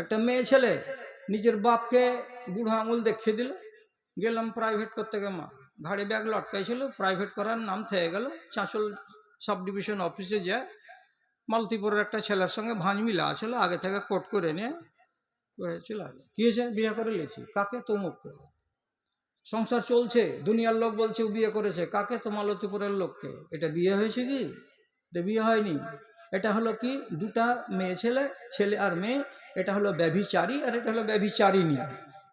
একটা মেয়ে ছেলে নিজের বাপকে বুড়ো আঙুল দেখিয়ে দিল। গেলাম প্রাইভেট করতে গে মা ঘাড়ি ব্যাগ লটকাইছিল প্রাইভেট করার নাম থেকে গেল, চাঁচল সাব ডিভিশন অফিসে যায়। মালতিপুরের একটা ছেলের সঙ্গে ভাঁজ মিলা আছিল, আগে থেকে কোট করে নিয়ে চলে আসলো। কী হয়েছে? বিয়ে করে নিয়েছি। কাকে? তমুককে। সংসার চলছে, দুনিয়ার লোক বলছে বিয়ে করেছে। কাকে? তো মালতীপুরের লোককে। এটা বিয়ে হয়েছে কি? এটা বিয়ে হয়নি। এটা হলো কি? দুটা মেয়ে ছেলে ছেলে আর মেয়ে। এটা হলো ব্যভিচারী আর এটা হলো ব্যভিচারিণী।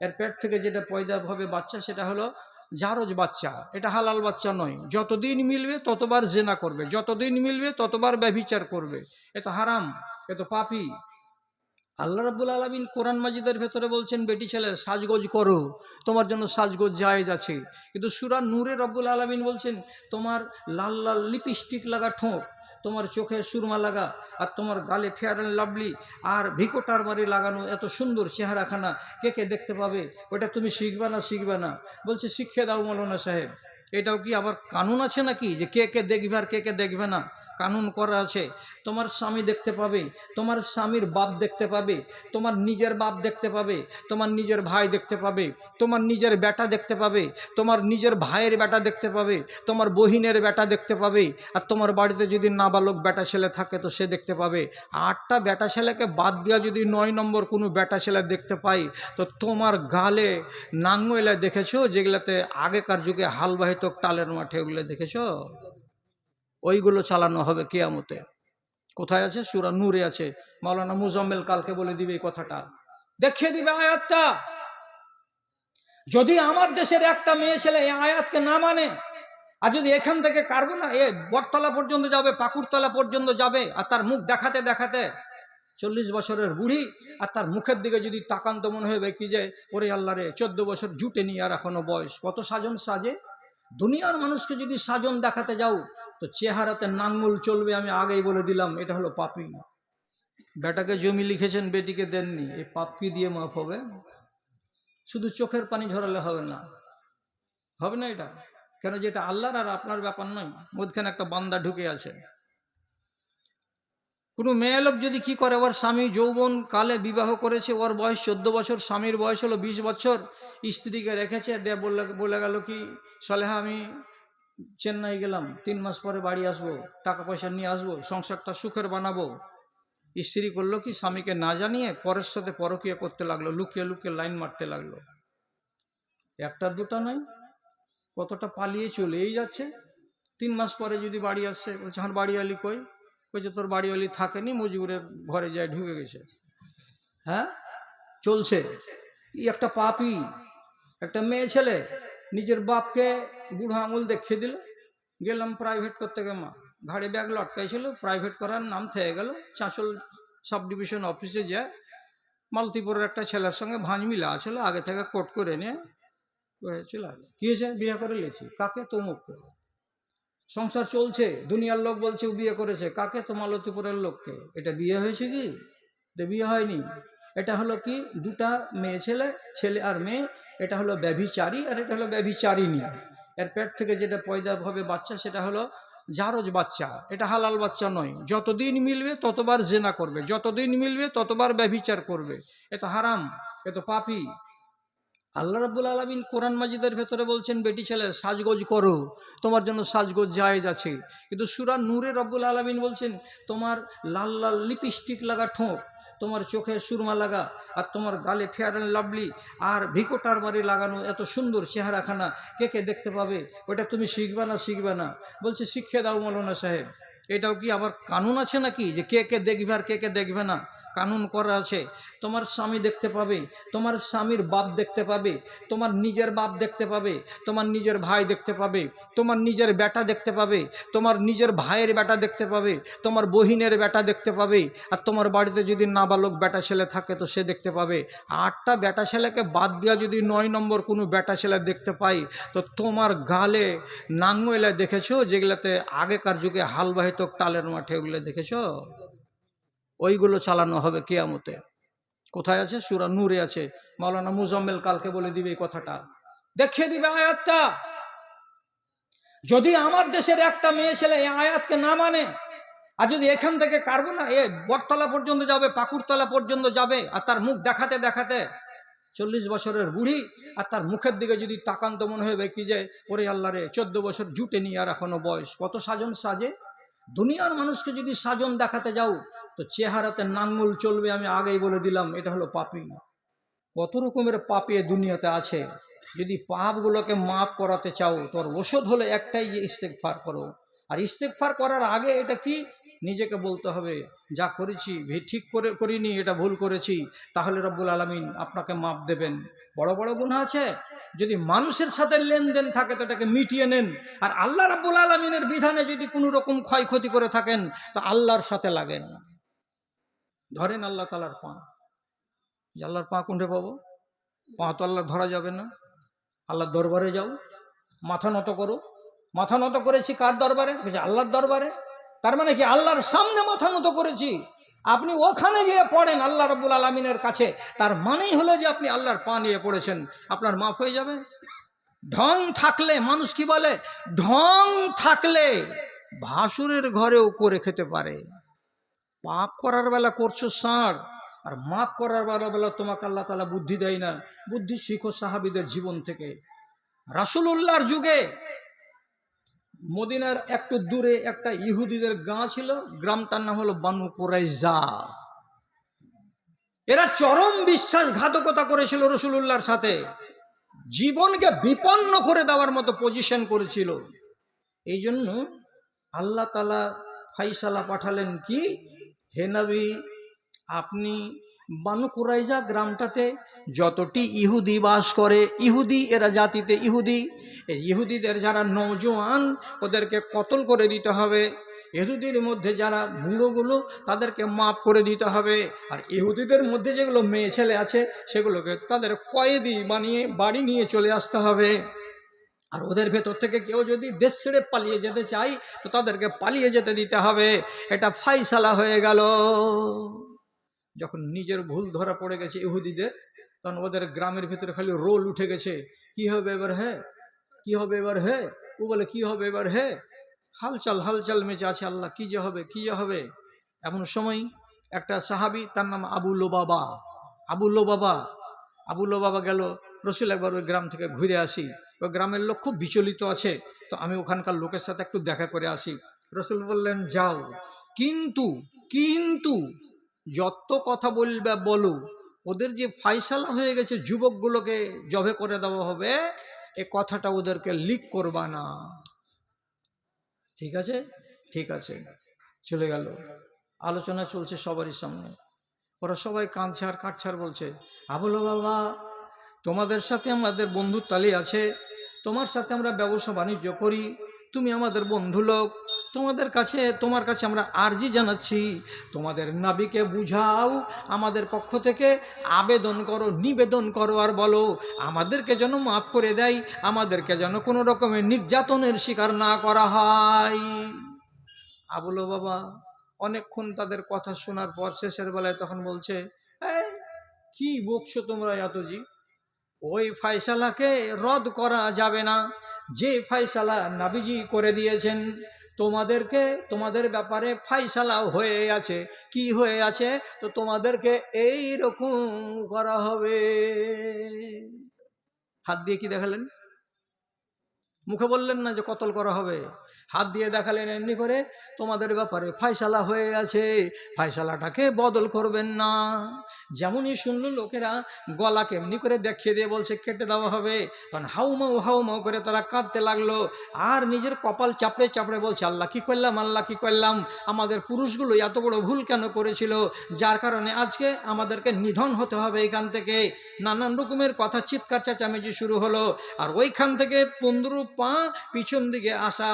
এর পেট থেকে যেটা পয়দা হবে বাচ্চা, সেটা হলো জারজ বাচ্চা। এটা হালাল বাচ্চা নয়। যতদিন মিলবে, ততবার জেনা করবে। যতদিন মিলবে, ততবার ব্যভিচার করবে। এ তো হারাম, এ তো পাপি। আল্লাহ রাব্বুল আলমিন কোরআন মাজিদের ভেতরে বলছেন, বেটি ছেলে, সাজগোজ করো। তোমার জন্য সাজগোজ জায়েজ আছে। কিন্তু সুরা নূরে রব্বুল আলমিন বলছেন, তোমার লাল লাল লিপস্টিক লাগা ঠোঁট তোমার চোখে সুরমা লাগা আর তোমার গালে ফেয়ার অ্যান্ড লাভলি আর ভিকোটার বাড়ি লাগানো এত সুন্দর চেহারাখানা কে কে দেখতে পাবে? ওটা তুমি শিখবে না শিখবে না। বলছে, শিখিয়ে দাও মৌলানা সাহেব। এটাও কি আবার কানুন আছে নাকি? যে কে কে দেখবে আর কে কে দেখবে না? কানুন করা আছে। তোমার স্বামী দেখতে পাবে, তোমার স্বামীর বাপ দেখতে পাবে, তোমার নিজের বাপ দেখতে পাবে, তোমার নিজের ভাই দেখতে পাবে, তোমার নিজের বেটা দেখতে পাবে, তোমার নিজের ভাইয়ের বেটা দেখতে পাবে, তোমার বহিনের বেটা দেখতে পাবে, আর তোমার বাড়িতে যদি নাবালক বেটা ছেলে থাকে তো সে দেখতে পাবে। আটটা বেটা ছেলেকে বাদ দেওয়া যদি নয় নম্বর কোনো বেটা ছেলে দেখতে পাই, তো তোমার গালে নাঙ্গলে দেখেছ, যেগুলাতে আগেকার যুগে হালবাহিত টালের মাঠে ওগুলো দেখেছ? ওইগুলো চালানো হবে কেয়ামতে। কোথায় আছে? সুরা নূরে আছে। মাওলানা মুজাম্মেল কালকে বলে দিবে এই কথাটা। দেখিয়ে দিবে আয়াতটা। যদি আমার দেশের একটা মেয়ে ছেলে এই আয়াতকে না মানে আর যদি এখান থেকে কারবো না, এ বটতলা পর্যন্ত যাবে, পাকুড়তলা পর্যন্ত যাবে, আর তার মুখ দেখাতে দেখাতে চল্লিশ বছরের বুড়ি, আর তার মুখের দিকে যদি তাকান্ত মনে হবে কি যে, ওরে আল্লাহ রে, চোদ্দ বছর জুটে নিয়ে আর এখনও বয়স। কত সাজন সাজে? দুনিয়ার মানুষকে যদি সাজন দেখাতে যাও তো চেহারাতে নাঙ্গুল চলবে আমি আগেই বলে দিলাম, এটা হলো পাপি। বেটাকে জমি লিখেছেন, বেটিকে দেননি, এই পাপ কি দিয়ে মাফ হবে? শুধু চোখের পানি ঝরালে হবে না। হবে না এটা? কেন যেটা আল্লাহর আর আপনার ব্যাপার নয়, মধ্যখানে একটা বান্দা ঢুকে আছে। কোনো মেয়ে লোক যদি কি করে, ওর স্বামী যৌবন কালে বিবাহ করেছে, ওর বয়স চোদ্দ বছর, স্বামীর বয়স হলো বিশ বছর, স্ত্রীকে রেখেছে দে বলে গেল কি, সলেহা আমি চেন্নাই গেলাম, তিন মাস পরে বাড়ি আসব, টাকা পয়সা নিয়ে আসব, সংসারটা সুখের বানাবো। স্ত্রী করল কি, স্বামীকে না জানিয়ে পরের সাথে পরকীয়া করতে লাগল, লুকিয়ে লুকিয়ে লাইন মারতে লাগল। একটা দুটা নয়, কতটা পালিয়ে চলেই যাচ্ছে। তিন মাস পরে যদি বাড়ি আসছে বলছে আমার বাড়িওয়ালি কই? কইছে তোর বাড়িওয়ালি থাকেনি, মজুরের ঘরে যায়, ঢুকে গেছে। হ্যাঁ চলছে। একটা পাপি, একটা মেয়ে ছেলে নিজের বাপকে বুড়ো আঙুল দেখিয়ে দিল। গেলাম প্রাইভেট করতে গে মা ঘাড়ি ব্যাগ লটকাইছিল প্রাইভেট করার নাম থেকে গেল, চাঁচল সাব ডিভিশন অফিসে যায়। মালতিপুরের একটা ছেলের সঙ্গে ভাঁজ মিলা আছিল, আগে থেকে কোট করে নিয়ে চলে আসলো। কী হয়েছে? বিয়ে করে লেছি কাকে? তমুককে। সংসার চলছে, দুনিয়ার লোক বলছে বিয়ে করেছে। কাকে? তো মালতীপুরের লোককে। এটা বিয়ে হয়েছে কি? বিয়ে হয়নি। এটা হলো কি? দুটা মেয়ে ছেলে ছেলে আর মেয়ে। এটা হলো ব্যভিচারী আর এটা হলো ব্যভিচারিণী। এর পেট থেকে যেটা পয়দা হবে বাচ্চা, সেটা হলো জারজ বাচ্চা। এটা হালাল বাচ্চা নয়। যতদিন মিলবে, ততবার জেনা করবে। যতদিন মিলবে, ততবার ব্যভিচার করবে। এ তো হারাম, এ তো পাপি। আল্লাহ রাব্বুল আলমিন কোরআন মাজিদের ভেতরে বলছেন, বেটি ছেলে, সাজগোজ করো। তোমার জন্য সাজগোজ জায়েজ আছে। কিন্তু সুরা নূরে রব্বুল আলমিন বলছেন, তোমার লাল লাল লিপস্টিক লাগা ঠোঁট তোমার চোখে সুরমা লাগা আর তোমার গালে ফেয়ার অ্যান্ড লাভলি আর ভিকোটার বাড়ি লাগানো এত সুন্দর চেহারাখানা। কে কে দেখতে পাবে? ওটা তুমি শিখবে না শিখবে না। বলছে, শিখিয়ে দাও মৌলানা সাহেব। এটাও কি আবার কানুন আছে নাকি? যে কে কে দেখবে আর কে কে দেখবে না? কানুন করা আছে। তোমার স্বামী দেখতে পাবে, তোমার স্বামীর বাপ দেখতে পাবে, তোমার নিজের বাপ দেখতে পাবে, তোমার নিজের ভাই দেখতে পাবে, তোমার নিজের বেটা দেখতে পাবে, তোমার নিজের ভাইয়ের বেটা দেখতে পাবে, তোমার বহিনের বেটা দেখতে পাবে, আর তোমার বাড়িতে যদি নাবালক বেটা ছেলে থাকে তো সে দেখতে পাবে। আটটা বেটা ছেলেকে বাদ দেওয়া যদি নয় নম্বর কোনো বেটা ছেলে দেখতে পাই, তো তোমার গালে নাঙ্গইলা দেখেছ, যেগুলাতে আগেকার যুগে হালবাহিত টালের মাঠে ওগুলো দেখেছ? ওইগুলো চালানো হবে কেয়ামতে। কোথায় আছে? সুরা নূরে আছে। মাওলানা মুজাম্মেল কালকে বলে দিবে এই কথাটা। দেখিয়ে দিবে আয়াতটা। যদি আমার দেশের একটা মেয়ে ছেলে এই আয়াতকে না মানে আর যদি এখান থেকে কারবো না, এ বটতলা পর্যন্ত যাবে, পাকুড়তলা পর্যন্ত যাবে, আর তার মুখ দেখাতে দেখাতে চল্লিশ বছরের বুড়ি, আর তার মুখের দিকে যদি তাকান্ত মনে হবে কি যে, ওরে আল্লাহ রে, চোদ্দ বছর জুটে নিয়ে আর এখনও বয়স। কত সাজন সাজে? দুনিয়ার মানুষকে যদি সাজন দেখাতে যাও তো চেহারাতে নাঙ্গুল চলবে আমি আগেই বলে দিলাম, এটা হলো পাপি। কত রকমের পাপি দুনিয়াতে আছে। যদি পাপগুলোকে মাফ করাতে চাও, তোর ওষুধ হলো একটাই যে ইস্তেকফার করো। আর ইস্তেকফার করার আগে এটা কি? নিজেকে বলতে হবে, যা করেছি ভে- ঠিক করে, করিনি, এটা ভুল করেছি। তাহলে রব্বুল আলমিন আপনাকে মাপ দেবেন। বড় বড় গুণ আছে। যদি মানুষের সাথে লেনদেন থাকে, তো এটাকে মিটিয়ে নেন। আর আল্লাহ রাব্বুল আলমিনের বিধানে যদি কোনো রকম ক্ষয়ক্ষতি করে থাকেন, তো আল্লাহর সাথে লাগেন। ধরেন আল্লাহ তালার পা। যে আল্লাহর পা কোনটা পাবো? পা তো আল্লাহ ধরা যাবে না। আল্লাহর দরবারে যাও, মাথা নত করো। মাথা নত করেছি কার দরবারে? আল্লাহর দরবারে। তার মানে কি আল্লাহর সামনে মাথা নত করেছি? আপনি ওখানে গিয়ে পড়েন আল্লাহ রব্বুল আলমিনের কাছে। তার মানেই হলো যে আপনি আল্লাহর পা নিয়ে পড়েছেন। আপনার মাফ হয়ে যাবে। ঢং থাকলে, মানুষ কি বলে? ঢং থাকলে ভাসুরের ঘরেও করে খেতে পারে। পাপ করার বেলা করছ ষাঁড় আর মাপ করার বেলা বেলা তোমাকে আল্লাহ তালা বুদ্ধি দেয় না। বুদ্ধি শিখো সাহাবিদের জীবন থেকে। রাসুলুল্লাহর যুগে মদিনার একটু দূরে একটা ইহুদিদের গাঁ ছিল, গ্রামটার নাম হলো বানু কোরাইজা এরা চরম বিশ্বাসঘাতকতা করেছিল রসুলুল্লাহর সাথে। জীবনকে বিপন্ন করে দেওয়ার মতো পজিশন করেছিল। এই জন্য আল্লাহ তালা ফাইসালা পাঠালেন কি? হে নবী, আপনি বানু কুরাইজা গ্রামটাতে যতটি ইহুদি বাস করে, ইহুদি এরা জাতিতে ইহুদি, এই ইহুদিদের যারা নৌজওয়ান ওদেরকে কতল করে দিতে হবে। ইহুদির মধ্যে যারা বুড়োগুলো, তাদেরকে মাফ করে দিতে হবে। আর ইহুদিদের মধ্যে যেগুলো মেয়ে ছেলে আছে, সেগুলোকে তাদের কয়েদি বানিয়ে বাড়ি নিয়ে চলে আসতে হবে। আর ওদের ভেতর থেকে কেউ যদি দেশ ছেড়ে পালিয়ে যেতে চায়, তো তাদেরকে পালিয়ে যেতে দিতে হবে। এটা ফাইসালা হয়ে গেল। যখন নিজের ভুল ধরা পড়ে গেছে ইহুদিদের, তখন ওদের গ্রামের ভেতরে খালি রোল উঠে গেছে। কি হবে এবার হে? কি হবে এবার হে? ও বলে, কি হবে এবার হে? হালচাল হালচাল মেচে আছে আল্লাহ, কি যে হবে, কি যে হবে? এমন সময় একটা সাহাবি, তার নাম আবুল্লো বাবা আবুল্লো বাবা আবুল্লো বাবা গেল, রসুল একবার ওই গ্রাম থেকে ঘুরে আসি। ওই গ্রামের লোক খুব বিচলিত আছে। তো আমি ওখানকার লোকের সাথে একটু দেখা করে আসি। রসুল বললেন, যাও। কিন্তু কিন্তু যত কথা বলবে, বলো। ওদের যে ফাইসালা হয়ে গেছে, যুবকগুলোকে জবে করে দেওয়া হবে, এ কথাটা ওদেরকে লিক করবা না। ঠিক আছে? ঠিক আছে। চলে গেল। আলোচনা চলছে সবারই সামনে। ওরা সবাই কাঁদছে আর কাটছে আর বলছে, আবুলো বাবা তোমাদের সাথে আমাদের বন্ধুর তালি আছে। তোমার সাথে আমরা ব্যবসা বাণিজ্য করি তুমি আমাদের বন্ধু লোক তোমাদের কাছে তোমার কাছে আমরা আর্জি জানাচ্ছি তোমাদের নাবিকে বুঝাও আমাদের পক্ষ থেকে আবেদন করো নিবেদন করো আর বলো আমাদেরকে যেন মাফ করে দেয় আমাদেরকে যেন কোনো রকমের নির্যাতনের শিকার না করা হয়। আবুলো বাবা অনেকক্ষণ তাদের কথা শোনার পর শেষের বেলায় তখন বলছে "এই, কি বকছো তোমরা এতজি? ওই ফায়সালাকে রদ করা যাবে না। যে ফায়সালা নাবিজি করে দিয়েছেন, তোমাদেরকে, তোমাদের ব্যাপারে ফাইসালা হয়ে আছে। কি হয়ে আছে? তো তোমাদেরকে এই রকম করা হবে। হাত দিয়ে কি দেখালেন? মুখে বললেন না যে কতল করা হবে? হাত দিয়ে দেখালেন এমনি করে, তোমাদের ব্যাপারে ফাইসালা হয়ে আছে ফাইসালাটাকে বদল করবেন না। যেমনই শুনলো লোকেরা, গলাকে এমনি করে দেখিয়ে দিয়ে বলছে, কেটে দেওয়া হবে। তখন হাউমাউ হাউমাউ করে তারা কাঁদতে লাগল। আর নিজের কপাল চাপড়ে চাপড়ে বলছে, আল্লাহ কি করলাম, আল্লাহ কি করলাম? আমাদের পুরুষগুলো এত বড় ভুল কেন করেছিল? যার কারণে আজকে আমাদেরকে নিধন হতে হবে এখান থেকে। নানান রকমের কথা, চিৎকার চেঁচামেচি শুরু হলো। আর ওইখান থেকে পনেরো পা পিছন দিকে আসা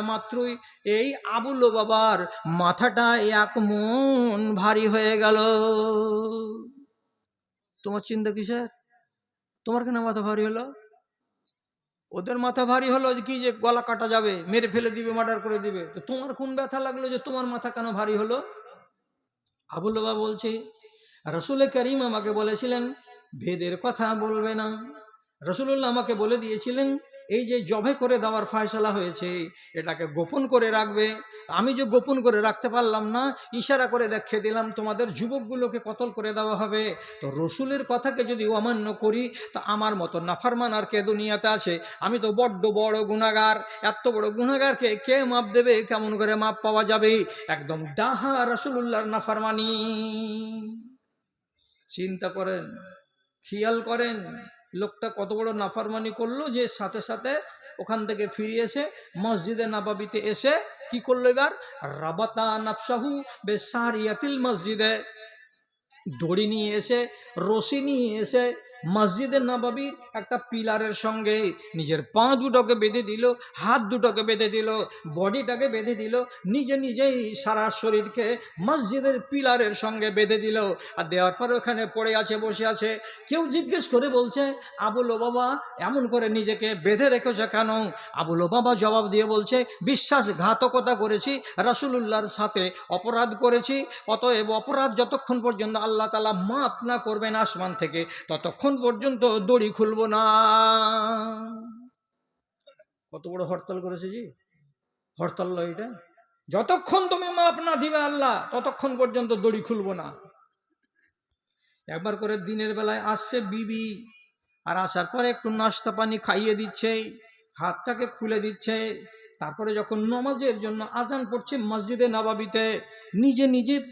মাত্রই এই আবুলো বাবার মাথাটা এক মন ভারী হয়ে গেল। তোমার চিন্তা কিসের? তোমার কেন মাথা ভারী হলো? ওদের মাথা ভারী হলো কি যে গলা কাটা যাবে, মেরে ফেলে দিবে মার্ডার করে দিবে। তো তোমার কোন ব্যথা লাগল যে তোমার মাথা কেন ভারী হলো? আবুল বাবা বলছি, রসুল করিম আমাকে বলেছিলেন, ভেদের কথা বলবে না। রসুল্লাহ আমাকে বলে দিয়েছিলেন এই যে জবে করে দেওয়ার ফয়সলা হয়েছে, এটাকে গোপন করে রাখবে। আমি যে গোপন করে রাখতে পারলাম না, ইশারা করে দেখিয়ে দিলাম, তোমাদের যুবকগুলোকে কতল করে দেওয়া হবে। তো রসুলের কথাকে যদি অমান্য করি, তো আমার মতো নাফারমান আর কে দুনিয়াতে আছে? আমি তো বড্ড বড় গুণাগার। এত বড় গুণাগারকে কে মাপ দেবে? কেমন করে মাপ পাওয়া যাবে? একদম ডাহা রসুল্লাহর নাফারমানি। চিন্তা করেন, খেয়াল করেন লোকটা কত বড় নাফারমানি করল যে সাথে সাথে ওখান থেকে ফিরে এসে মসজিদে নাবাবিতে এসে কি করল এবার? রাবাতা নাফসাহু বেসারিয়াতিল মসজিদে দড়ি নিয়ে এসে, রশি নিয়ে এসে মসজিদে নবাবির একটা পিলারের সঙ্গে নিজের পা দুটোকে বেঁধে দিল, হাত দুটোকে বেঁধে দিল, বডিটাকে বেঁধে দিল, নিজে নিজেই সারা শরীরকে মসজিদের পিলারের সঙ্গে বেঁধে দিল। আর দেওয়ার পর ওখানে পড়ে আছে, বসে আছে। কেউ জিজ্ঞেস করে বলছে আবুলো বাবা এমন করে নিজেকে বেঁধে রেখেছে কেন? আবুলো বাবা জবাব দিয়ে বলছে, বিশ্বাসঘাতকতা করেছি, রাসুলুল্লাহর সাথে অপরাধ করেছি। অতএব অপরাধ যতক্ষণ পর্যন্ত আল্লাহ তালা মাপ না করবেন আসমান থেকে, ততক্ষণ পর্যন্ত দড়ি খুলব না। কত বড় হরতাল করেছে জি? হরতাল এটা? যতক্ষণ তুমি মাপ না দিবে আল্লাহ, ততক্ষণ পর্যন্ত দড়ি খুলব না। একবার করে দিনের বেলায় আসছে বিবি, আর আসার পরে একটু নাস্তা পানি খাইয়ে দিচ্ছে, হাতটাকে খুলে দিচ্ছে, তারপরে যখন নমাজের জন্য আজান পড়ছে মসজিদে নবাবিতে, নিজে নিজে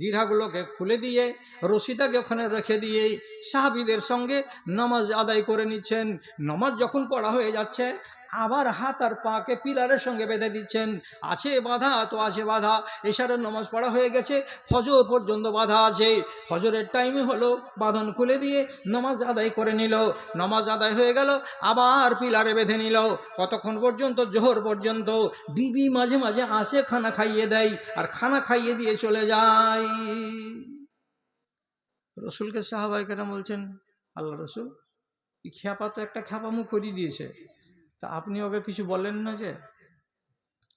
গিরাগুলোকে খুলে দিয়ে রশিটাকে ওখানে রেখে দিয়ে সাহাবিদের সঙ্গে নামাজ আদায় করে নিচ্ছেন। নামাজ যখন পড়া হয়ে যাচ্ছে আবার হাত আর পাকে পিলারের সঙ্গে বেঁধে দিচ্ছেন। আছে বাধা, তো আছে বাধা। এশারের নামাজ পড়া হয়ে গেছে, ফজর পর্যন্ত বাধা আছে। ফজরের টাইমে হলো, বাঁধন খুলে দিয়ে নামাজ আদায় করে নিল। নামাজ আদায় হয়ে গেল, আবার পিলারে বেঁধে নিল। কতক্ষণ পর্যন্ত? জোহর পর্যন্ত। বিবি মাঝে মাঝে আসে, খানা খাইয়ে দেয়, আর খানা খাইয়ে দিয়ে চলে যায়। রসুলকে সাহাবাই কেন বলছেন, আল্লাহ রসুল খ্যাপা তো একটা খ্যাপামু করিয়ে দিয়েছে। তা আপনি ওকে কিছু বলেন না যে?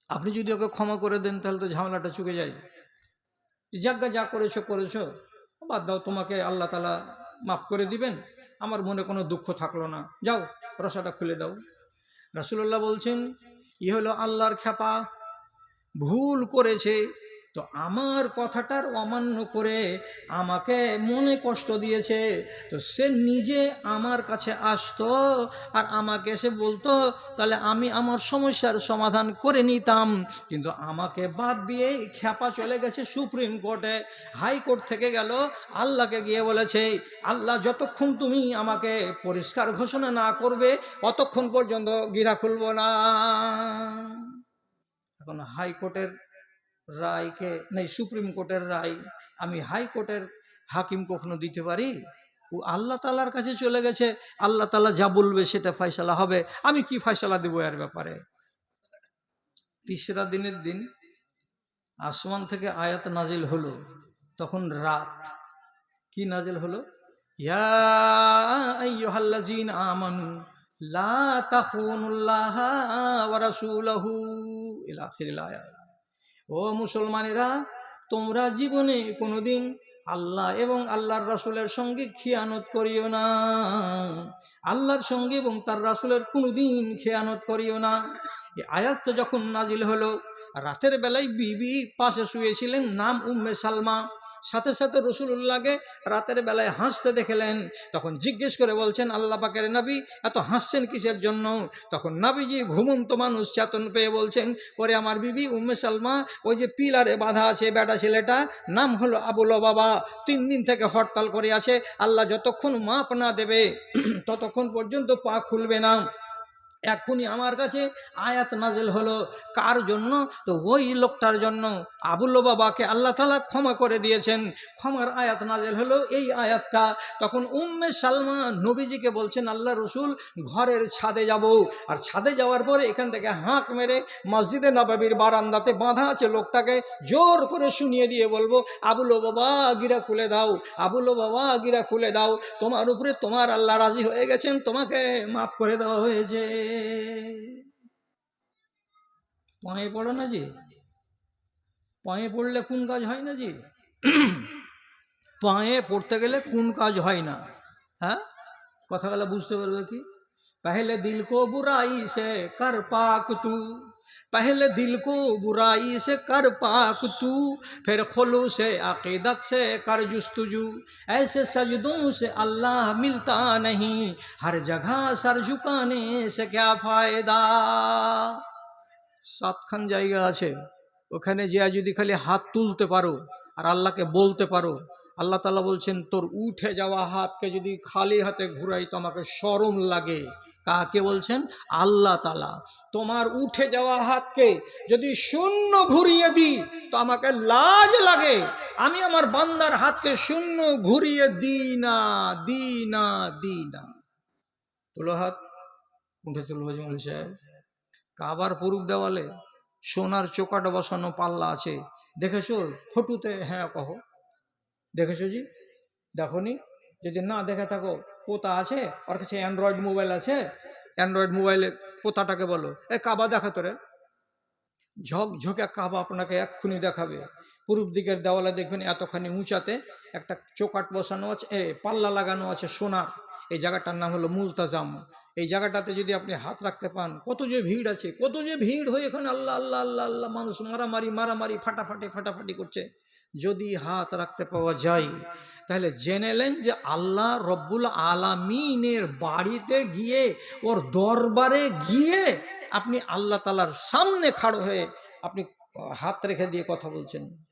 আপনি যদি ওকে ক্ষমা করে দেন, তাহলে তো ঝামেলাটা চুকে যায়। যাজ্ঞা যা করেছ করেছ। বাদ দাও, তোমাকে আল্লাহ তালা মাফ করে দিবেন। আমার মনে কোনো দুঃখ থাকল না। যাও, রসাটা খুলে দাও। রাসুল্লাহ বলছেন ই হলো আল্লাহর খ্যাপা ভুল করেছে। তো আমার কথাটার অমান্য করে আমাকে মনে কষ্ট দিয়েছে। তো সে নিজে আমার কাছে আসতো আর আমাকে এসে বলতো, তাহলে আমি আমার সমস্যার সমাধান করে নিতাম। কিন্তু আমাকে বাদ দিয়ে খ্যাপা চলে গেছে সুপ্রিম কোর্টে। হাইকোর্ট থেকে গেল, আল্লাহকে গিয়ে বলেছে, আল্লাহ যতক্ষণ তুমি আমাকে পরিষ্কার ঘোষণা না করবে, অতক্ষণ পর্যন্ত গিরা খুলব না। এখন হাইকোর্টের রায়কে, নেই, সুপ্রিম কোর্টের রায়। আমি হাইকোর্টের হাকিম কখনো দিতে পারি? ও আল্লাহ তালার কাছে চলে গেছে। আল্লাহ তালা যা বলবে সেটা ফয়সালা হবে। আমি কি ফয়সালা দেবো এর ব্যাপারে? তিসরা দিনের দিন আসমান থেকে আয়াত নাজিল হলো। তখন রাত। কি নাজিল হলো? ইয়া আমানু, লা ও মুসলমানেরা, তোমরা জীবনে কোনোদিন আল্লাহ এবং আল্লাহর রাসুলের সঙ্গে খেয়ানত করিও না। আল্লাহর সঙ্গে এবং তার রাসুলের কোনোদিন খেয়ানত করিও না। এই আয়াতটা যখন নাজিল হলো, রাতের বেলায় বিবি পাশে শুয়েছিলেন, নাম উম্মে সালমা। সাথে সাথে রসুল্লাহকে রাতের বেলায় হাসতে দেখলেন। তখন জিজ্ঞেস করে বলছেন, আল্লাহ পাকের নাবি এত হাসছেন কিসের জন্য? তখন নাবিজি ঘুমন্ত মানুষ চেতন পেয়ে বলছেন, ওরে আমার বিবি উম্মে সালমা, ওই যে পিলারে বাঁধা আছে বেটা ছেলেটা, নাম হলো আবুল বাবা তিন দিন থেকে হরতাল করে আছে, আল্লাহ যতক্ষণ মাপ না দেবে, ততক্ষণ পর্যন্ত পা খুলবে না। এখনই আমার কাছে আয়াত নাজেল হলো। কার জন্য? তো ওই লোকটার জন্য। আবুল বাবাকে আল্লাহ তালা ক্ষমা করে দিয়েছেন। ক্ষমার আয়াত নাজেল হলো এই আয়াতটা। তখন উম্মে সালমা নবীজিকে বলছেন, আল্লাহ রসুল, ঘরের ছাদে যাব। আর ছাদে যাওয়ার পরে এখান থেকে হাঁক মেরে মসজিদে নবাবির বারান্দাতে বাঁধা আছে লোকটাকে জোর করে শুনিয়ে দিয়ে বলব, আবুল বাবা, গিরা খুলে দাও। আবুল বাবা, গিরা খুলে দাও। তোমার উপরে তোমার আল্লাহ রাজি হয়ে গেছেন। তোমাকে মাফ করে দেওয়া হয়েছে। পয়ে পড়ো না যে? পয়ে পড়লে কোন কাজ হয় না যে? পায়ে পড়তে গেলে কোন কাজ হয় না। হ্যাঁ? কথাগুলো বুঝতে পারবে কি? পহলে দিল কো বুরাই সে, কর পাক তু। पहले दिल को बुराई से कर पाक तू फिर खुलू से अकीदत से कर जुस्तजू ऐसे सजदों से अल्लाह मिलता नहीं हर जगह सर झुकाने से क्या फायदा সাতখান জায়গা আছে ওখানে যে যদি খালি হাত তুলতে পারো আর আল্লাহকে বলতে পারো আল্লাহ তালা বলছেন তোর উঠে যাওয়া হাতকে যদি খালি হাতে ঘুরাই তো আমাকে সরম লাগে কাকে বলছেন? আল্লাহ তালা তোমার উঠে যাওয়া হাতকে যদি শূন্য ঘুরিয়ে দিই, তো আমাকে লাজ লাগে। আমি আমার বান্দার হাতকে শূন্য ঘুরিয়ে দিই না দিই না দিই না। তোলো হাত, উঠে চলবো জমল সাহেব। কাবার পুরুষ দেওয়ালে সোনার চোকাট বসানো পাল্লা আছে। দেখেছ? ফটুতে হ্যাঁ কহ। দেখেছ জি? দেখনি? যদি না দেখে থাকো পোতা আছে? ওর কাছে অ্যান্ড্রয়েড মোবাইল আছে? অ্যান্ড্রয়েড মোবাইলে পোতাটাকে বলো। এ কাবা দেখা তোরে। ঝক, ঝকে কাবা আপনাকে এক্ষুনি দেখাবে। পূর্ব দিকের দেওয়ালে দেখবেন এতখানি উঁচাতে একটা চোকাট বসানো আছে, এ পাল্লা লাগানো আছে সোনার। এই জায়গাটার নাম হলো মুলতাজাম। এই জায়গাটাতে যদি আপনি হাত রাখতে পান, কত যে ভিড় আছে, কত যে ভিড় হয়ে এখানে আল্লাহ আল্লাহ আল্লাহ আল্লাহ, মানুষ মারামারি মারামারি, ফাটাফাটি ফাটাফাটি করছে। যদি হাত রাখতে পাওয়া যায়, তাহলে জেনেলেন যে আল্লাহ রব্বুল আলামিনের বাড়িতে গিয়ে, ওর দরবারে গিয়ে আপনি আল্লাহ তালার সামনে খাড়ো হয়ে আপনি হাত রেখে দিয়ে কথা বলছেন।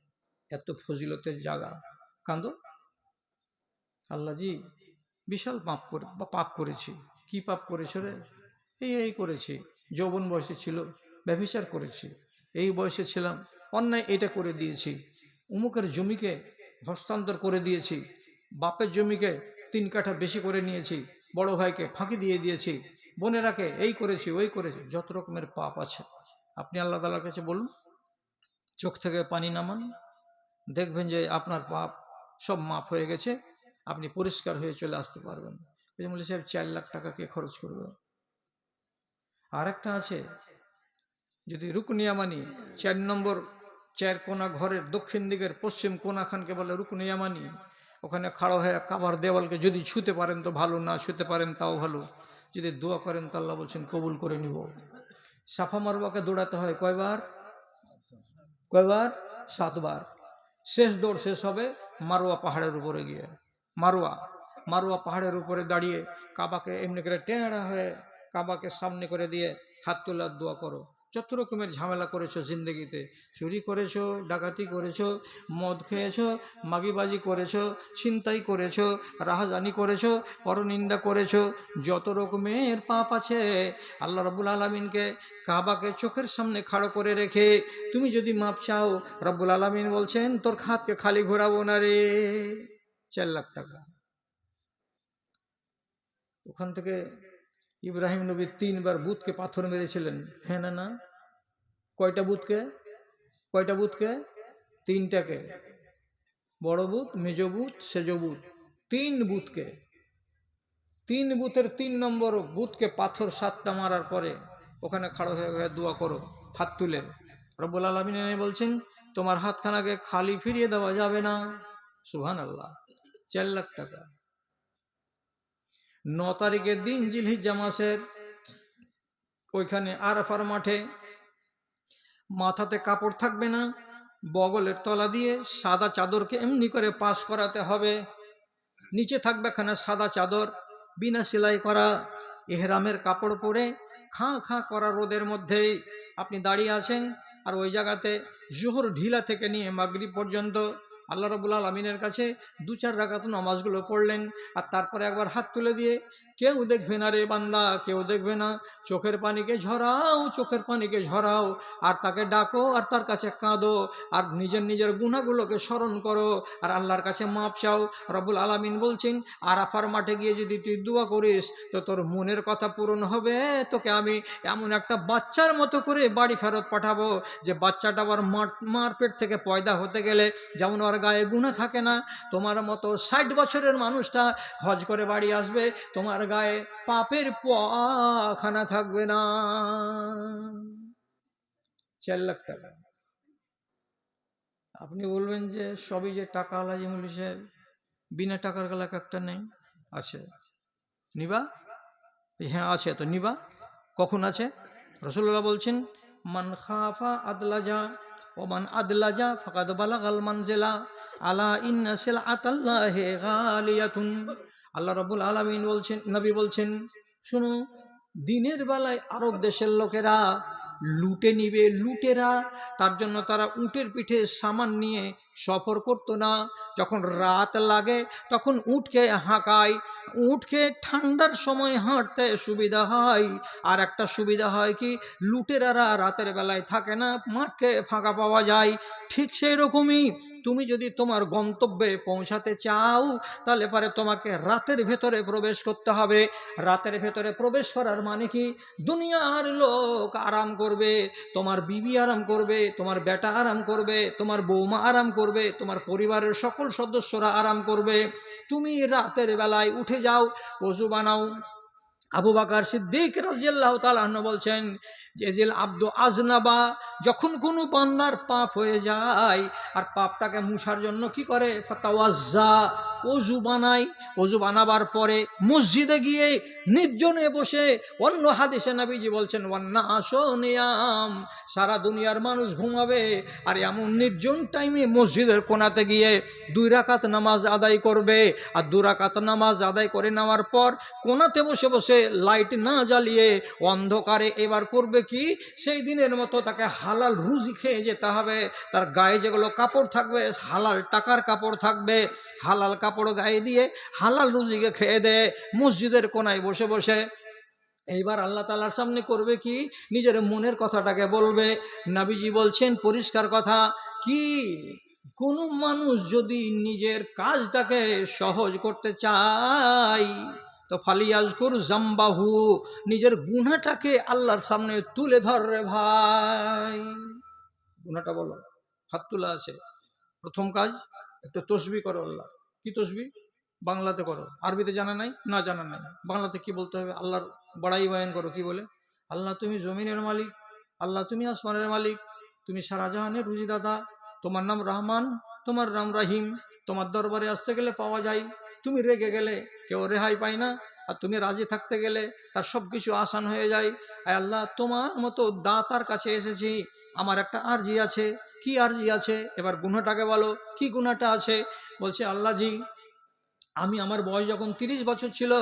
এত ফজিলতের জায়গা। কান্দ? আল্লাহজি বিশাল পাপ করে, বা পাপ করেছি। কি পাপ করেছে রে? এই এই করেছি। যৌবন বয়সে ছিল, ব্যভিচার করেছি। এই বয়সে ছিলাম, অন্যায় এটা করে দিয়েছি। উমুকের জমিকে হস্তান্তর করে দিয়েছি। বাপের জমিকে তিন কাঠা বেশি করে নিয়েছি। বড় ভাইকে ফাঁকি দিয়ে দিয়েছি। বোনেরাকে এই করেছি, ওই করেছি। যত রকমের পাপ আছে। আপনি আল্লাহ তালার কাছে বলুন। চোখ থেকে পানি নামান। দেখবেন যে আপনার পাপ সব মাফ হয়ে গেছে। আপনি পরিষ্কার হয়ে চলে আসতে পারবেন। বলি সাহেব, চার লাখ টাকা কে খরচ করবে? আর একটা আছে। যদি রুকনিয়া মানি চার নম্বর চার কোনা ঘরের দক্ষিণ দিকের পশ্চিম কোনাখানকে বলে রুকনিয়া মানি ওখানে খাড়ো হয়ে কাবার দেওয়ালকে যদি ছুতে পারেন তো ভালো, না ছুতে পারেন তাও ভালো। যদি দোয়া করেন তো আল্লাহ বলছেন কবুল করে নিব। সাফা মারবাকে দৌড়াতে হয় কয়বার? কয়বার? সাতবার। শেষ দৌড় শেষ হবে মারোয়া পাহাড়ের উপরে গিয়ে। মারোয়া মারোয়া পাহাড়ের উপরে দাঁড়িয়ে কাবাকে এমনি করে টেঁড়া হয়ে কাবাকে সামনে করে দিয়ে হাত তোলার দোয়া করো। যত রকমের ঝামেলা করেছ জিন্দগিতে, চুরি করেছ, ডাকাতি করেছ, মদ খেয়েছো, মাগিবাজি করেছ, ছিনতাই করেছ, রাহাজানি করেছ, পরনিন্দা করেছ, যত রকমের পাপ আছে, আল্লাহ রবুল আলমিনকে কাবাকে চোখের সামনে খাড়ো করে রেখে, তুমি যদি মাপ চাও, রব্বুল আলমিন বলছেন, তোর খাতকে খালি ঘোরাবো না রে। চার লাখ টাকা। ওখান থেকে ইব্রাহিম নবী তিনবার বুথকে পাথর মেরেছিলেন। হ্যাঁ না না? কয়টা বুথকে? কয়টা বুথকে? তিনটাকে। বড় বুথ, মেজ বুথ, সেজ বুথ। তিন বুথকে। তিন বুথের তিন নম্বর বুথকে পাথর সাতটা মারার পরে ওখানে খাড়ো হয়ে হয়ে দোয়া করো, হাত তুলে। রব্বুল আলমিন বলছেন, তোমার হাতখানাকে খালি ফিরিয়ে দেওয়া যাবে না। সুহান আল্লাহ চার লাখ টাকা। ন তারিখের দিন জিলহিজ্জা মাসের ওইখানে আরাফার মাঠে মাথাতে কাপড় থাকবে না, বগলের তলা দিয়ে সাদা চাদরকে এমনি করে পাশ করাতে হবে। নিচে থাকবে এখানে সাদা চাদর, বিনা সেলাই করা, এহরামের কাপড় পরে খাঁ খাঁ করা রোদের মধ্যেই আপনি দাঁড়িয়ে আছেন আর ওই জায়গাতে জোহর ঢিলা থেকে নিয়ে মাগরি পর্যন্ত আল্লাহ রবুল আলমিনের কাছে দু চার রাখাত নামাজগুলো পড়লেন আর তারপরে একবার হাত তুলে দিয়ে কেউ দেখবে না রে বান্দা, কেউ দেখবে না। চোখের পানিকে ঝরাও, চোখের পানিকে ঝরাও আর তাকে ডাকো আর তার কাছে কাঁদো আর নিজের নিজের গুণাগুলোকে স্মরণ করো আর আল্লাহর কাছে মাপ চাও। রবুল আলমিন বলছেন আর আফার মাঠে গিয়ে যদি তুই দোয়া করিস, তো তোর মনের কথা পূরণ হবে। তোকে আমি এমন একটা বাচ্চার মতো করে বাড়ি ফেরত পাঠাবো যে বাচ্চাটা আবার মার মার পেট থেকে পয়দা হতে গেলে যেমন ওর গায়ে গুণা থাকে না, তোমার মতো ষাট বছরের মানুষটা হজ করে বাড়ি আসবে, তোমার গায়ে পাপের পাখানা থাকবে না। চার লাখ টাকা। আপনি বলবেন যে সবই যে টাকা মৌলী সাহেব, বিনা টাকার গালাক একটা নেই? আছে। নিবা? হ্যাঁ আছে তো। নিবা? কখন আছে? রসুল্লাহ বলছেন, মান খাফা আদলাজা ও মান আদলাজা ফাকাদ বালাগাল মানজেলা। আলা ইন্না সিল আতাল্লাহে গালিয়াতুন। আল্লাহ রাব্বুল আলামিন বলছেন, নবী বলছেন, শুনো, দিনের বেলায় আরব দেশের লোকেরা লুটে নিবে, লুটেরা, তার জন্য তারা উটের পিঠে সামান নিয়ে সফর করতো না। যখন রাত লাগে, তখন উটকে হাঁকায় উটকে ঠান্ডার সময় হাঁটতে সুবিধা হয়। আর একটা সুবিধা হয় কি, লুটেরারা রাতের বেলায় থাকে না, মাঠকে ফাঁকা পাওয়া যায়। ঠিক সেই রকমই তুমি যদি তোমার গন্তব্যে পৌঁছাতে চাও, তাহলে পরে তোমাকে রাতের ভেতরে প্রবেশ করতে হবে। রাতের ভেতরে প্রবেশ করার মানে কি, দুনিয়ার লোক আরাম করবে, তোমার বিবি আরাম করবে, তোমার বেটা আরাম করবে, তোমার বৌমা আরাম করবে। তোমার পরিবারের সকল সদস্যরা আরাম করবে। তুমি রাতের বেলায় উঠে যাও, অজু বানাও। আবু বাকার সিদ্দিক রাজিয়াল্লাহ তালাহন বলছেন যে জেল আব্দ আজনাবা, যখন কোনো বান্দার পাপ হয়ে যায়, আর পাপটাকে মুছার জন্য কি করে? ফাতাওয়াজ্জা। অজু বানাই অজু বানাবার পরে মসজিদে গিয়ে নির্জনে বসে অন্য হাদিসে নাবিজি বলছেন, ওয়ান্না আসো নিয়াম, সারা দুনিয়ার মানুষ ঘুমাবে আর এমন নির্জন টাইমে মসজিদের কোনাতে গিয়ে দুই রাকাত নামাজ আদায় করবে আর দু রাকাত নামাজ আদায় করে নেওয়ার পর কোনাতে বসে বসে লাইট না জ্বালিয়ে অন্ধকারে এবার করবে কি? সেই দিনের মতো তাকে হালাল রুজি খেয়ে যেতে হবে। তার গায়ে যেগুলো কাপড় থাকবে, হালাল টাকার কাপড় থাকবে, হালাল কাপড় গায়ে দিয়ে হালাল রুজিকে খেয়ে দেয় মসজিদের কোনায় বসে বসে। এইবার আল্লাহ তালার সামনে করবে কি? নিজের মনের কথাটাকে বলবে। নাবিজি বলছেন, পরিষ্কার কথা, কি? কোনো মানুষ যদি নিজের কাজটাকে সহজ করতে চায়, তো ফালিয়াজকুর জাম্বাহু, নিজের গুনাটাকে আল্লাহর সামনে তুলে ধর রে ভাই। গুনাটা বলো, হাত তোলা আছে। প্রথম কাজ, একটা তসবি করো আল্লাহ। কি তসবি? বাংলাতে করো। আরবিতে জানা নাই? না, জানা নাই। বাংলাতে কি বলতে হবে? আল্লাহর বড়াই বয়ান করো, কি বলে? আল্লাহ তুমি জমিনের মালিক, আল্লাহ তুমি আসমানের মালিক, তুমি সারা জাহানের রুজিদাতা, তোমার নাম রহমান, তোমার নাম রাহিম, তোমার দরবারে আসতে গেলে পাওয়া যায়। তুমি রেগে গেলে কেউ রেহাই পায় না। আর তুমি রাজি থাকতে গেলে তার সব কিছু আসান হয়ে যায়। আর আল্লাহ, তোমার মতো দাতার কাছে এসেছি। আমার একটা আরজি আছে। কি আর্জি আছে? এবার গুনাটাকে বলো, কি গুনাটা আছে? বলছে, আল্লাহজি, আমি আমার বয়স যখন তিরিশ বছর ছিল,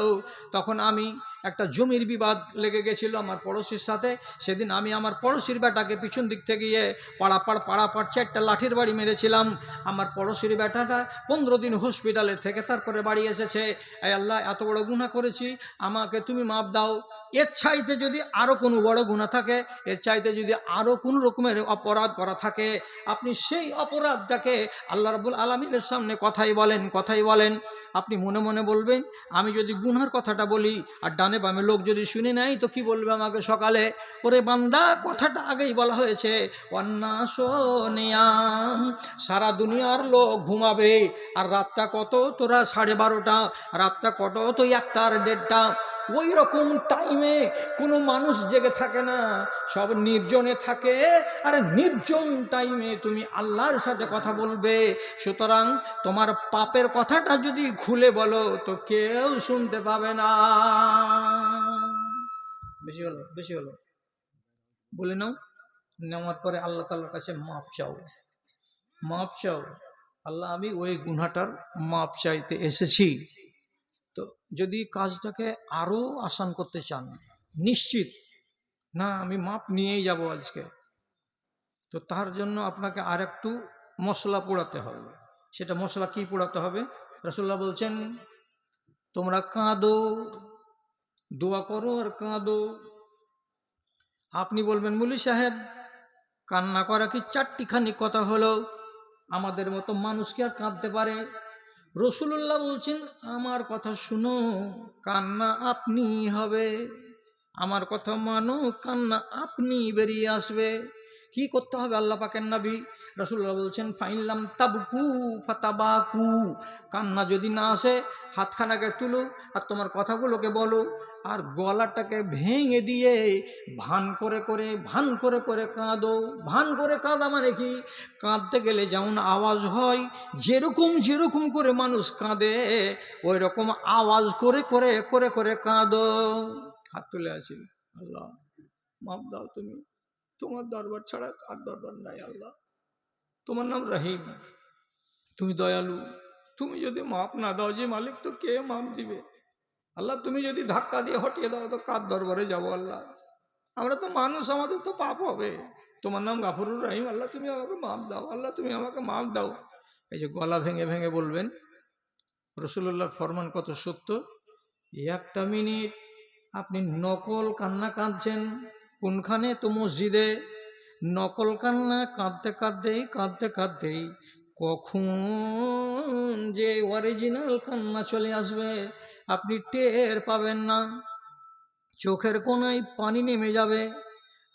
তখন আমি একটা জমির বিবাদ লেগে গেছিল আমার পড়োশির সাথে। সেদিন আমি আমার পড়োশির বেটাকে পিছন দিক থেকে গিয়ে পাড়াপাড় পাড়াপাড় চারটা লাঠির বাড়ি মেরেছিলাম। আমার পড়োশির বেটাটা পনেরো দিন হসপিটালে থেকে তারপরে বাড়ি এসেছে। এই আল্লাহ, এত বড় গুণা করেছি, আমাকে তুমি মাপ দাও। এর চাইতে যদি আরও কোনো বড় গুণা থাকে, এর চাইতে যদি আরও কোনো রকমের অপরাধ করা থাকে, আপনি সেই অপরাধটাকে আল্লাহ রাবুল আলমিনের সামনে কথাই বলেন কথাই বলেন। আপনি মনে মনে বলবেন, আমি যদি গুনার কথাটা বলি, আর ডানে বামে লোক যদি শুনে নেয়, তো কি বলবে আমাকে সকালে? ওরে বান্দা, কথাটা আগেই বলা হয়েছে সারা দুনিয়ার লোক ঘুমাবে, আর রাতটা কত? তোরা সাড়ে বারোটা, রাতটা কত? তো একটা আর দেড়টা। ওই রকম টাইমে কোনো মানুষ জেগে থাকে না, সব নির্জনে থাকে। আর নির্জন টাইমে তুমি আল্লাহর সাথে কথা বলবে। সুতরাং তোমার পাপের কথাটা যদি খুলে বলো, তো কেউ শুনতে পাবে না। বেশি হলো বেশি হলো। বলে নাও, নেওয়ার পরে আল্লাহ তাল্লার কাছে মাপ চাও। মাপ চাও। আল্লাহ, আমি ওই গুনাটার মাপ চাইতে এসেছি। যদি কাজটাকে আরও আসান করতে চান, নিশ্চিত, না, আমি মাপ নিয়েই যাব আজকে। তো তার জন্য আপনাকে আর একটু মশলা পোড়াতে হবে। সেটা মশলা কি পোড়াতে হবে? রসুল্লাহ বলছেন, তোমরা কাঁদো, দোয়া করো আর কাঁদো। আপনি বলবেন, মুলি সাহেব, কান্না করা কি চারটিখানি কথা হলো? আমাদের মতো মানুষকে আর কাঁদতে পারে? রসুল্লাহ বলছেন, আমার কথা শুনো, কান্না আপনি হবে। আমার কথা মানো, কান্না আপনি বেরিয়ে আসবে। কি করতে হবে আল্লাহ পাকের নাবি? রসুল্লাহ বলছেন ফাইনলাম তাবকু ফাতাবাকু। কান্না যদি না আসে, হাতখানাকে তুলো আর তোমার কথাগুলোকে বলো। আর গলাটাকে ভেঙে দিয়ে ভান করে করে, ভান করে করে কাঁদো। ভান করে কাঁদা মানে কি? কাঁদতে গেলে যেমন আওয়াজ হয়, যেরকম যেরকম করে মানুষ কাঁদে ওই রকম আওয়াজ করে করে করে করে কাঁদো। হাত তুলে আছি আল্লাহ মাপ দাও তুমি। তোমার দরবার ছাড়া আর দরবার নাই আল্লাহ। তোমার নাম রহিম। তুমি দয়ালু। তুমি যদি মাপ না দাও যে মালিক, তো কে মাপ দিবে? আল্লাহ, তুমি যদি ধাক্কা দিয়ে হটিয়ে দাও তো কার দরবারে যাব আল্লাহ? আমরা তো মানুষ, আমাদের তো পাপ হবে। তোমার নাম গাফরুর রহিম, আল্লাহ, তুমি আমাকে মাপ দাও, আল্লাহ, তুমি আমাকে মাপ দাও। এই যে গলা ভেঙে ভেঙে বলবেন রসুল্লাহর ফরমান কত সত্য? একটা মিনিট, আপনি নকল কান্না কাঁদছেন, কোনখানে? তো মসজিদে। নকল কান্না কাঁদতে কাঁদতেই কাঁদতে কাঁদতেই কখন যে অরিজিনাল কান্না চলে আসবে? আপনি টের পাবেন না। চোখের কোনায় পানি নেমে যাবে।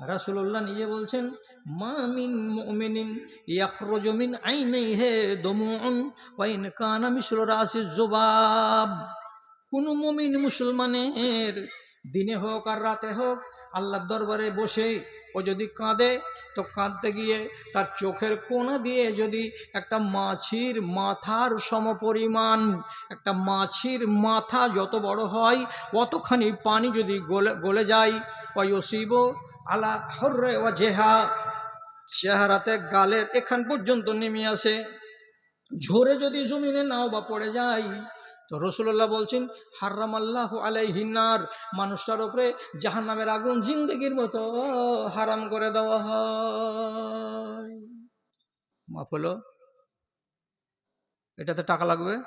রাসুল্লাহ নিজে বলছেন, মা মিন মুমিনিন ইয়াখরুজু মিন আইনাইহি দমুউন ওয়া ইন কানা মিসলু রাসিজ জুবাব। কোন মুমিন মুসলমানের দিনে হোক আর রাতে হোক, আল্লাহর দরবারে বসে ও যদি কাঁদে, তো কাঁদতে গিয়ে তার চোখের কোনা দিয়ে যদি একটা মাছির মাথার সমপরিমাণ একটা মাছির মাথা যত বড় হয়, অতখানি পানি যদি গলে গলে যায় ওয়সিব আলা হর্রে ওয়া জেহা, চেহারাতে গালের এখান পর্যন্ত নেমে আসে। ঝরে যদি জমিনে নাও বা পড়ে যায় তো রসুল্লাহ বলছেন হার্রাম আল্লাহ আলাইহিনার মানুষটার উপরে জাহান নামের আগুন জিন্দগির মতো হারাম করে দেওয়া হয়। মাফ হলো? এটাতে টাকা লাগবে?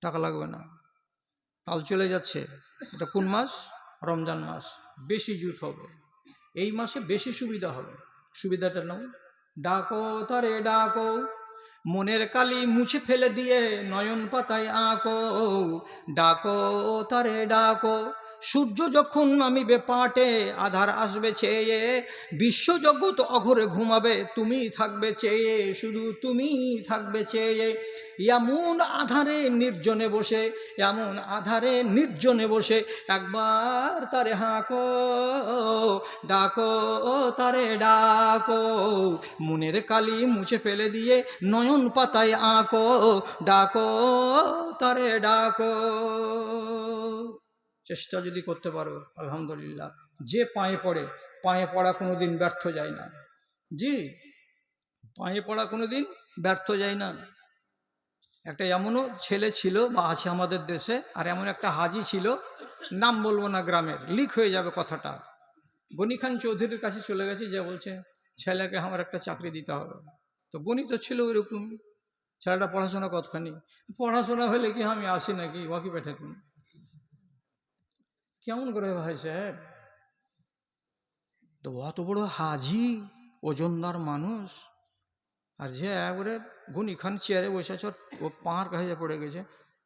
টাকা লাগবে না। তাল চলে যাচ্ছে। এটা কোন মাস? রমজান মাস। বেশি জুত হবে। এই মাসে বেশি সুবিধা হবে। সুবিধাটা নাও ডাকো তারে ডাকো। মনের কালি মুছে ফেলে দিয়ে নয়ন পাতায় আঁকো। ডাকো তারে ডাকো। সূর্য যখন নামিবে পাটে, আধার আসবে চেয়ে, বিশ্বজগৎ অঘরে ঘুমাবে, তুমি থাকবে চেয়ে, শুধু তুমি থাকবে চেয়ে। এমন আধারে নির্জনে বসে, এমন আধারে নির্জনে বসে, একবার তারে হাঁকো, ডাকো, তারে ডাকো, মনের কালি মুছে ফেলে দিয়ে, নয়ন পাতায় আঁকো, ডাকো, তারে ডাকো। চেষ্টা যদি করতে পারো, আলহামদুলিল্লাহ। যে পায়ে পড়ে, পায়ে পড়া কোনো দিন ব্যর্থ যায় না। জি, পায়ে পড়া কোনো দিন ব্যর্থ যায় না। একটা এমনও ছেলে ছিল, বা আছে আমাদের দেশে, আর এমন একটা হাজি ছিল, নাম বলব না গ্রামের, লিক হয়ে যাবে কথাটা। গনি খান চৌধুরীর কাছে চলে গেছে, যে বলছে, ছেলেকে আমার একটা চাকরি দিতে হবে। তো গণি তো ছিল ওইরকম, ছেলেটা পড়াশোনা কতখানি? পড়াশোনা হলে কি আমি আসি নাকি? বাকি পেঠে তুমি? কেমন করে ভাই সাহেব তো অত বড় হাজি ওজনদার মানুষ আর যে একবারে গনি খান চেয়ারে বসে আছে ও পাহাড় কাছে পড়ে গেছে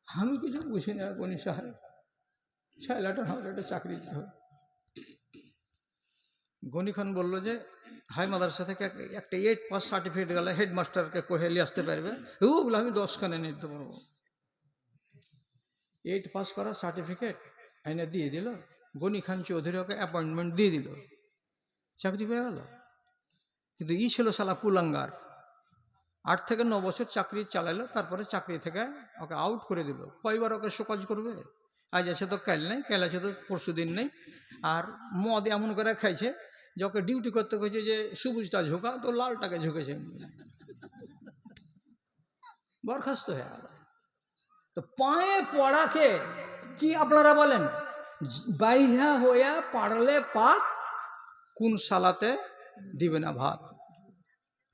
আমি কিছু বুঝি না গনি সাহেব ছেলেটা আমাকে একটা চাকরি দিতে হবে গনি খান বলল যে হাই মাদ্রাসা থেকে এক- একটা এইট পাস সার্টিফিকেট গেলে হেডমাস্টারকে কোহেলি আসতে পারবে ওগুলো আমি দশখানে নিতে পারব এইট পাস করার সার্টিফিকেট এনে দিয়ে দিল, গনি খান চৌধুরী ওকে অ্যাপয়েন্টমেন্ট দিয়ে দিল। চাকরি পেয়ে গেল। কিন্তু ই ছিল সালা কুলাঙ্গার আট থেকে ন বছর চাকরি চালালো, তারপরে চাকরি থেকে ওকে আউট করে দিল। কয়বার ওকে শোকজ করবে? আজ আছে তো কাল নেই, কাল আছে তো পরশু দিন নেই। আর মদ এমন করে খাইছে যে ওকে ডিউটি করতে কইছে যে, সবুজটা ঝোঁকা তো লালটাকে ঝুঁকেছে। বরখাস্ত হয়ে গেল। তো পায়ে পড়াকে কি আপনারা বলেন? বাইহা হইয়া পারলে পাত কোন সালাতে দিবে না ভাত?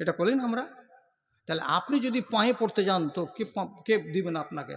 এটা করলেন আমরা? তাহলে আপনি যদি পায়ে পড়তে যান তো কে কে দিবেন আপনাকে?